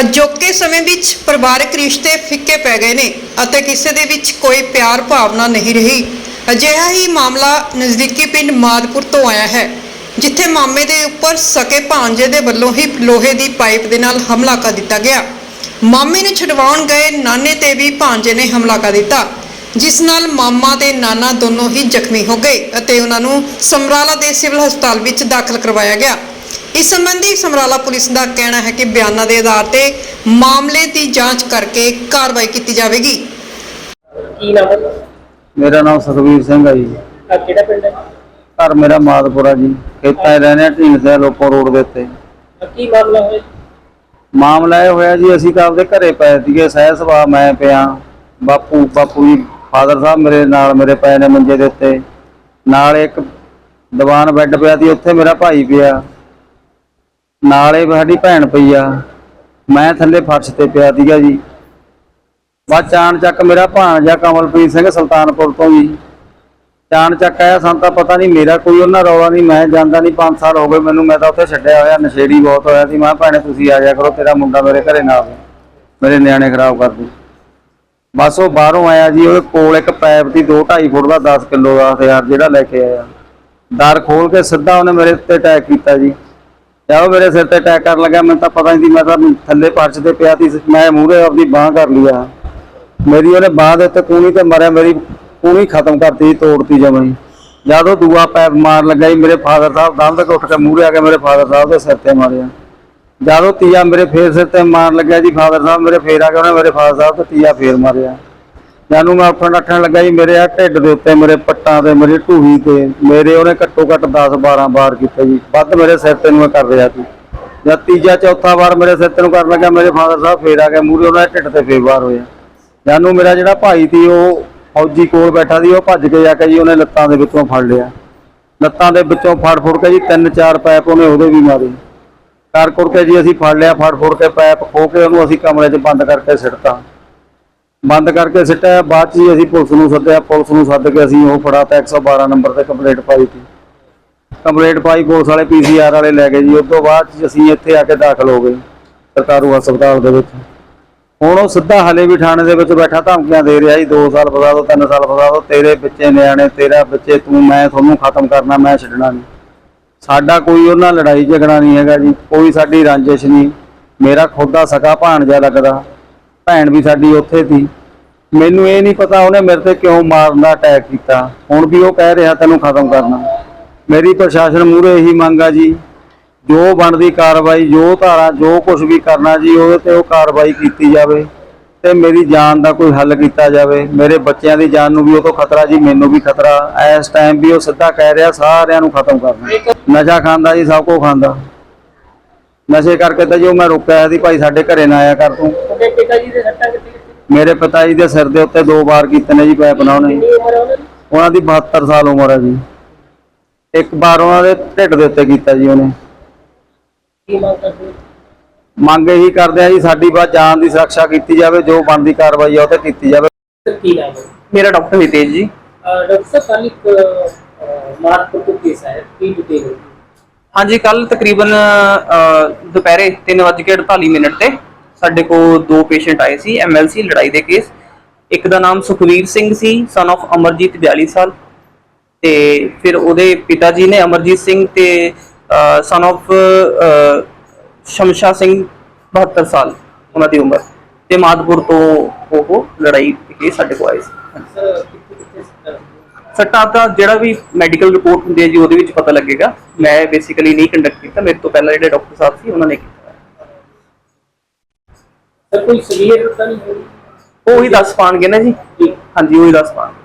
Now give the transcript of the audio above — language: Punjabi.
ਅਜੋਕੇ ਸਮੇਂ ਵਿੱਚ ਪਰਿਵਾਰਕ ਰਿਸ਼ਤੇ ਫਿੱਕੇ ਪੈ ਗਏ ਨੇ ਅਤੇ ਕਿਸੇ ਦੇ ਵਿੱਚ ਕੋਈ ਪਿਆਰ ਭਾਵਨਾ ਨਹੀਂ ਰਹੀ। ਅਜਿਹਾ ਹੀ ਮਾਮਲਾ ਨਜ਼ਦੀਕੀ ਪਿੰਡ ਮਾਦਪੁਰ ਤੋਂ ਆਇਆ ਹੈ, ਜਿੱਥੇ ਮਾਮੇ ਦੇ ਉੱਪਰ ਸਕੇ ਭਾਂਜੇ ਦੇ ਵੱਲੋਂ ਹੀ ਲੋਹੇ ਦੀ ਪਾਈਪ ਦੇ ਨਾਲ ਹਮਲਾ ਕਰ ਦਿੱਤਾ ਗਿਆ। ਮਾਮੇ ਨੂੰ ਛਡਵਾਉਣ ਗਏ ਨਾਨੇ ਤੇ ਵੀ ਭਾਂਜੇ ਨੇ ਹਮਲਾ ਕਰ ਦਿੱਤਾ, ਜਿਸ ਨਾਲ ਮਾਮਾ ਤੇ ਨਾਨਾ ਦੋਨੋਂ ਹੀ ਜ਼ਖਮੀ ਹੋ ਗਏ ਅਤੇ ਉਹਨਾਂ ਨੂੰ ਸਮਰਾਲਾ ਦੇ ਸਿਵਲ ਹਸਪਤਾਲ ਵਿੱਚ ਦਾਖਲ ਕਰਵਾਇਆ ਗਿਆ। ਇਸ ਸੰਬੰਧੀ ਸਮਰਾਲਾ ਪੁਲਿਸ ਦਾ ਕਹਿਣਾ ਹੈ ਕਿ ਬਿਆਨਾਂ ਦੇ ਆਧਾਰ ਤੇ ਮਾਮਲੇ ਦੀ ਜਾਂਚ ਕਰਕੇ ਕਾਰਵਾਈ ਕੀਤੀ ਜਾਵੇਗੀ। ਕੀ ਨਾਮ ਹੈ? ਮੇਰਾ ਨਾਮ ਸੁਖਵੀਰ ਸਿੰਘ ਹੈ ਜੀ। ਆ ਕਿਹੜਾ ਪਿੰਡ ਹੈ? ਘਰ ਮੇਰਾ ਮਾਦਪੁਰਾ ਜੀ। ਖੇਤਾਂ 'ਚ ਰਹਿੰਦੇ ਆ ਦੇ ਲੋਪੋ ਰੋਡ ਦੇ ਉੱਤੇ। ਕੀ ਮਾਮਲਾ ਹੋਇਆ? ਮਾਮਲਾ ਇਹ ਹੋਇਆ ਜੀ ਅਸੀਂ ਤਾਂ ਆਪਦੇ ਘਰੇ ਪਏ ਸੀਗੇ ਸਹਿ ਸੁਭਾਅ ਮੈਂ ਪਿਆ। ਬਾਪੂ ਬਾਪੂ ਜੀ ਫਾਦਰ ਸਾਹਿਬ ਮੇਰੇ ਨਾਲ ਮੇਰੇ ਪਏ ਨੇ ਮੰਜੇ ਦੇ ਉੱਤੇ। ਨਾਲ ਇੱਕ ਦੀਵਾਨ ਬੈੱਡ ਪਿਆ ਸੀ ਉੱਥੇ ਮੇਰਾ ਭਾਈ ਪਿਆ। ਨਾਲੇ ਸਾਡੀ ਭੈਣ ਪਈ ਆ। ਮੈਂ ਥੱਲੇ ਫਰਸ਼ ਤੇ ਪਿਆ ਸੀਗਾ ਜੀ। ਬਾਅਦ ਚਾਣ ਚੱਕ ਮੇਰਾ ਭਾਣਜਾ ਕਮਲਪ੍ਰੀਤ ਸਿੰਘ ਸੁਲਤਾਨਪੁਰ ਤੋਂ ਜੀ। ਚਾਣ ਚੱਕ ਆਇਆ, ਸਾਨੂੰ ਤਾਂ ਪਤਾ ਨਹੀਂ ਮੇਰਾ ਕੋਈ ਉਹਨਾਂ ਰੌਲਾ ਨਹੀਂ, ਮੈਂ ਜਾਂਦਾ ਨਹੀਂ 5 ਸਾਲ ਹੋ ਗਏ ਮੈਨੂੰ, ਮੈਂ ਤਾਂ ਉੱਥੇ ਛੱਡਿਆ ਹੋਇਆ, ਨਸ਼ੇੜੀ ਬਹੁਤ ਹੋਇਆ ਸੀ। ਮੈਂ ਕਿਹਾ ਭੈਣੇ ਤੁਸੀਂ ਆ ਜਾਇਆ ਕਰੋ, ਤੇਰਾ ਮੁੰਡਾ ਮੇਰੇ ਘਰੇ ਨਾ ਆਵੇ, ਮੇਰੇ ਨਿਆਣੇ ਖਰਾਬ ਕਰ ਦੂ। ਬਸ ਉਹ ਬਾਹਰੋਂ ਆਇਆ ਜੀ, ਉਹਦੇ ਕੋਲ ਇੱਕ ਪਾਈਪ ਦੀ 2.5 ਫੁੱਟ ਦਾ 10 ਕਿਲੋ ਦਾ ਹਥਿਆਰ ਜਿਹੜਾ ਲੈ ਕੇ ਆਇਆ। ਦਰ ਖੋਲ ਕੇ ਸਿੱਧਾ ਉਹਨੇ ਮੇਰੇ ਉੱਤੇ ਅਟੈਕ ਕੀਤਾ ਜੀ। ਜਦ ਉਹ ਮੇਰੇ ਸਿਰ ਤੇ ਅਟੈਕ ਕਰਨ ਲੱਗਾ ਮੈਨੂੰ ਤਾਂ ਪਤਾ ਨਹੀਂ ਸੀ ਮੈਂ ਤਾਂ ਥੱਲੇ ਪਰਚ ਤੇ ਪਿਆ ਸੀ ਮੈਂ ਮੂਹਰੇ ਆਪਣੀ ਬਾਹ ਕਰ ਲਿਆ ਮੇਰੀ ਉਹਨੇ ਬਾਹ ਦੇ ਉੱਤੇ ਕੂਣੀ ਤੇ ਮਾਰਿਆ ਮੇਰੀ ਕੂਣੀ ਖਤਮ ਕਰਤੀ ਸੀ, ਤੋੜਤੀ ਜਮਾਂ ਹੀ। ਜਦ ਉਹ ਦੂਆ ਪੈਪ ਮਾਰ ਲੱਗਾ ਜੀ ਮੇਰੇ ਫਾਦਰ ਸਾਹਿਬ ਦੰਦ ਤੱਕ ਉੱਠ ਕੇ ਮੂਹਰੇ ਆ ਕੇ ਮੇਰੇ ਫਾਦਰ ਸਾਹਿਬ ਦੇ ਸਿਰ ਤੇ ਮਾਰਿਆ। ਜਦ ਉਹ ਤੀਆ ਮੇਰੇ ਫੇਰ ਸਿਰ ਤੇ ਮਾਰ ਲੱਗਿਆ ਜੀ ਫਾਦਰ ਸਾਹਿਬ ਮੇਰੇ ਫੇਰ ਆ ਕੇ ਉਹਨੇ ਮੇਰੇ ਫਾਦਰ ਸਾਹਿਬ ਤੇ ਤੀਆ ਫੇਰ ਮਾਰਿਆ। ਜਾਨੂੰ ਮੈਂ ਉੱਠਣ ਨੱਠਣ ਲੱਗਾ ਜੀ, ਮੇਰੇ ਆ ਢਿੱਡ ਦੇ ਉੱਤੇ, ਮੇਰੇ ਪੱਟਾਂ ਤੇ ਮੇਰੀ ਢੂਹੀ ਤੇ, ਮੇਰੇ ਉਹਨੇ ਘੱਟੋ ਘੱਟ 10 12 ਵਾਰ ਕੀਤੇ ਜੀ। ਵੱਧ ਮੇਰੇ ਸਿਰ ਤੇ ਨੂੰ ਮੈਂ ਕਰ ਰਿਹਾ ਸੀ। ਜਦ ਤੀਜਾ, ਚੌਥਾ ਵਾਰ ਮੇਰੇ ਸਿਰ ਤੇ ਨੂੰ ਕਰਨ ਲੱਗਾ ਮੇਰੇ ਫਾਦਰ ਸਾਹਿਬ ਫੇਰ ਆ ਕੇ ਮੂਹਰੇ ਉਹਨਾਂ ਦੇ ਢਿੱਡ ਤੇ ਫੇਰ ਵਾਰ ਹੋਇਆ। ਜਾਨੂੰ ਮੇਰਾ ਜਿਹੜਾ ਭਾਈ ਸੀ, ਉਹ ਫੌਜੀ ਕੋਲ ਬੈਠਾ ਸੀ, ਉਹ ਭੱਜ ਕੇ ਜਾ ਕੇ ਜੀ ਉਹਨੇ ਲੱਤਾਂ ਦੇ ਵਿੱਚੋਂ ਫੜ ਲਿਆ। ਲੱਤਾਂ ਦੇ ਵਿੱਚੋਂ ਫੜ ਫੁੜ ਕੇ ਜੀ ਤਿੰਨ ਚਾਰ ਪੈਪ ਉਹਨੇ ਉਹਦੇ ਵੀ ਮਾਰੇ। ਕਰ ਕੁਰ ਕੇ ਜੀ ਅਸੀਂ ਫੜ ਲਿਆ, ਫੜ ਫੁੜ ਕੇ ਪੈਪ ਖੋ ਕੇ ਉਹਨੂੰ ਅਸੀਂ ਕਮਰੇ 'ਚ ਬੰਦ ਕਰਕੇ ਸਿੱਟਤਾ। ਬੰਦ ਕਰਕੇ ਸਿੱਟਿਆ, ਬਾਅਦ 'ਚ ਜੀ ਅਸੀਂ ਪੁਲਿਸ ਨੂੰ ਸੱਦਿਆ, ਪੁਲਿਸ ਨੂੰ ਸੱਦ ਕੇ ਅਸੀਂ ਉਹ ਫੜਾਤਾ 112 ਨੰਬਰ ਤੇ ਕੰਪਲੇਂਟ ਪਾਈ ਸੀ। ਕੰਪਲੇਂਟ ਪਾਈ, ਪੁਲਿਸ ਵਾਲੇ ਪੀਸੀਆਰ ਵਾਲੇ ਲੈ ਗਏ ਜੀ, ਉਸ ਤੋਂ ਬਾਅਦ 'ਚ ਅਸੀਂ ਇੱਥੇ ਆ ਕੇ ਦਾਖਲ ਹੋ ਗਏ, ਸਰਕਾਰੂ ਹਸਪਤਾਲ ਦੇ ਵਿੱਚ। ਹੁਣ ਉਹ ਸਿੱਧਾ ਹਲੇ ਵੀ ਥਾਣੇ ਦੇ ਵਿੱਚ ਬੈਠਾ, ਧਮਕੀਆਂ ਦੇ ਰਿਹਾ ਜੀ 2 ਸਾਲ ਫਸਾ ਦੋ 3 ਸਾਲ ਫਸਾ ਦੋ, ਤੇਰੇ ਬੱਚੇ ਨਿਆਣੇ, ਤੇਰਾ ਬੱਚੇ, ਤੂੰ, ਮੈਂ ਤੁਹਾਨੂੰ ਖਤਮ ਕਰਨਾ, ਮੈਂ ਛੱਡਣਾ ਨਹੀਂ। ਸਾਡਾ ਕੋਈ ਉਹਨਾਂ ਲੜਾਈ ਝਗੜਾ ਨਹੀਂ ਹੈਗਾ ਜੀ, ਕੋਈ ਸਾਡੀ ਰੰਜਿਸ਼ ਨਹੀਂ। ਮੇਰਾ ਖੁਦ ਦਾ ਸਕਾ ਭਾਣਜਾ ਲੱਗਦਾ। ਭੈਣ ਵੀ ਸਾਡੀ ਉੱਥੇ ਸੀ। ਮੈਨੂੰ ਇਹ ਨਹੀਂ ਪਤਾ ਉਹਨੇ ਮੇਰੇ ਤੇ ਕਿਉਂ ਮਾਰਨ ਦਾ ਅਟੈਕ ਕੀਤਾ। ਹੁਣ ਵੀ ਉਹ ਕਹਿ ਰਿਹਾ, ਤੈਨੂੰ ਖਤਮ ਕਰਨਾ। ਮੇਰੀ ਪ੍ਰਸ਼ਾਸਨ ਮੂਹਰੇ ਇਹੀ ਮੰਗ ਆ ਜੀ। ਜੋ ਬਣਦੀ ਕਾਰਵਾਈ, ਜੋ ਧਾਰਾ, ਜੋ ਕੁਝ ਵੀ ਕਰਨਾ ਜੀ, ਉਹਦੇ ਤੇ ਉਹ ਕਾਰਵਾਈ ਕੀਤੀ ਜਾਵੇ ਤੇ ਮੇਰੀ ਜਾਨ ਦਾ ਕੋਈ ਹੱਲ ਕੀਤਾ ਜਾਵੇ। ਮੇਰੇ ਬੱਚਿਆਂ ਦੀ ਜਾਨ ਨੂੰ ਵੀ ਉਹ ਤੋਂ ਖਤਰਾ ਜੀ, ਮੈਨੂੰ ਵੀ ਖਤਰਾ। ਇਸ ਟਾਈਮ ਵੀ ਉਹ ਸਿੱਧਾ ਕਹਿ ਰਿਹਾ, ਸਾਰਿਆਂ ਨੂੰ ਖਤਮ ਕਰਨਾ। ਨਸ਼ਾ ਖਾਂਦਾ ਜੀ, ਸਭ ਕੁਝ ਖਾਂਦਾ। ਨਸ਼ੇ ਕਰਕੇ ਤਾਂ ਜੋ ਮੈਂ ਰੁਕਿਆ ਸੀ ਭਾਈ ਸਾਡੇ ਘਰੇ ਨਾ ਆਇਆ ਕਰ ਤੂੰ। ਤੁਹਾਡੇ ਪਿਤਾ ਜੀ ਦੇ ਸੱਟਾਂ ਕਿੱਥੇ ਕਿੱਥੇ? ਮੇਰੇ ਪਿਤਾ ਜੀ ਦੇ ਸਿਰ ਦੇ ਉੱਤੇ ਦੋ ਵਾਰ ਕੀਤੇ ਨੇ ਜੀ ਪੈਪ ਨਾਲ ਉਹਨੇ ਕਿੰਨੀ ਉਮਰ ਹੈ ਉਹਨਾਂ ਦੀ? ਉਹਨਾਂ ਦੀ 72 ਸਾਲ ਉਮਰ ਹੈ ਜੀ। ਇੱਕ ਵਾਰ ਉਹਨਾਂ ਦੇ ਢਿੱਡ ਦੇ ਉੱਤੇ ਕੀਤਾ ਜੀ ਉਹਨੇ। ਕੀ ਮੰਗ ਕਰਦੇ ਹੋ? ਮੰਗ ਇਹੀ ਕਰਦੇ ਆ ਜੀ ਸਾਡੀ ਬਾਤ ਜਾਨ ਦੀ ਸੁਰੱਖਿਆ ਕੀਤੀ ਜਾਵੇ ਜੋ ਬਣਦੀ ਕਾਰਵਾਈ ਆ ਉਹ ਤੇ ਕੀਤੀ ਜਾਵੇ। ਸਰ ਕੀ ਨਾਮ ਹੈ? ਮੇਰਾ ਡਾਕਟਰ ਹਿਤੇਜ ਜੀ। ਅਹ ਡਾਕਟਰ ਸਾਹਿਬ ਕੱਲ ਇੱਕ ਮਾਰਕਪੁਰ ਤੋਂ ਕੇਸ ਆਇਆ ਕੀ ਡਿਟੇਲ ਹੈ? ਹਾਂਜੀ ਕੱਲ ਤਕਰੀਬਨ ਅ, ਦੁਪਹਿਰੇ 3:48 ਮਿੰਟ ਤੇ ਸਾਡੇ ਕੋਲ ਦੋ ਪੇਸ਼ੈਂਟ ਆਏ ਸੀ ਐਮਐਲਸੀ ਲੜਾਈ ਦੇ ਕੇਸ। ਇੱਕ ਦਾ ਨਾਮ ਸੁਖਵੀਰ ਸਿੰਘ ਸੀ ਸਨ of ਅਮਰਜੀਤ 42 ਸਾਲ। ਤੇ ਫਿਰ ਉਹਦੇ ਪਿਤਾ ਜੀ ਨੇ ਅਮਰਜੀਤ ਸਿੰਘ ਤੇ ਸਨ of ਸ਼ਮਸ਼ਾ ਸਿੰਘ 72 ਸਾਲ ਉਹਨਾਂ ਦੀ ਉਮਰ। ਤੇ ਮਾਦਪੁਰ ਤੋਂ ਉਹ ਲੜਾਈ ਦੇ ਕੇਸ ਸਾਡੇ ਕੋਲ ਆਏ ਸੀ। ਸਰ ਸੱਟਾਂ ਤਾਂ ਜਿਹੜਾ ਵੀ ਮੈਡੀਕਲ ਰਿਪੋਰਟ ਹੁੰਦੀ ਹੈ ਜੀ ਉਹਦੇ ਵਿੱਚ ਪਤਾ ਲੱਗੇਗਾ। ਮੈਂ ਬੇਸਿਕਲੀ ਨਹੀਂ ਕੰਡਕਟ ਕੀਤਾ। ਮੇਰੇ ਤੋਂ ਪਹਿਲਾਂ ਜਿਹੜੇ ਡਾਕਟਰ ਸਾਹਿਬ ਸੀ ਉਹਨਾਂ ਨੇ ਕੀਤਾ। ਸਰ ਕੋਈ ਸੀਰੀਅਸ ਤਾਂ ਨਹੀਂ ਹੋਈ? ਉਹ ਹੀ ਦੱਸ ਪਾਣਗੇ ਨਾ ਜੀ। ਹਾਂਜੀ ਉਹ ਹੀ ਦੱਸ ਪਾਣਗੇ।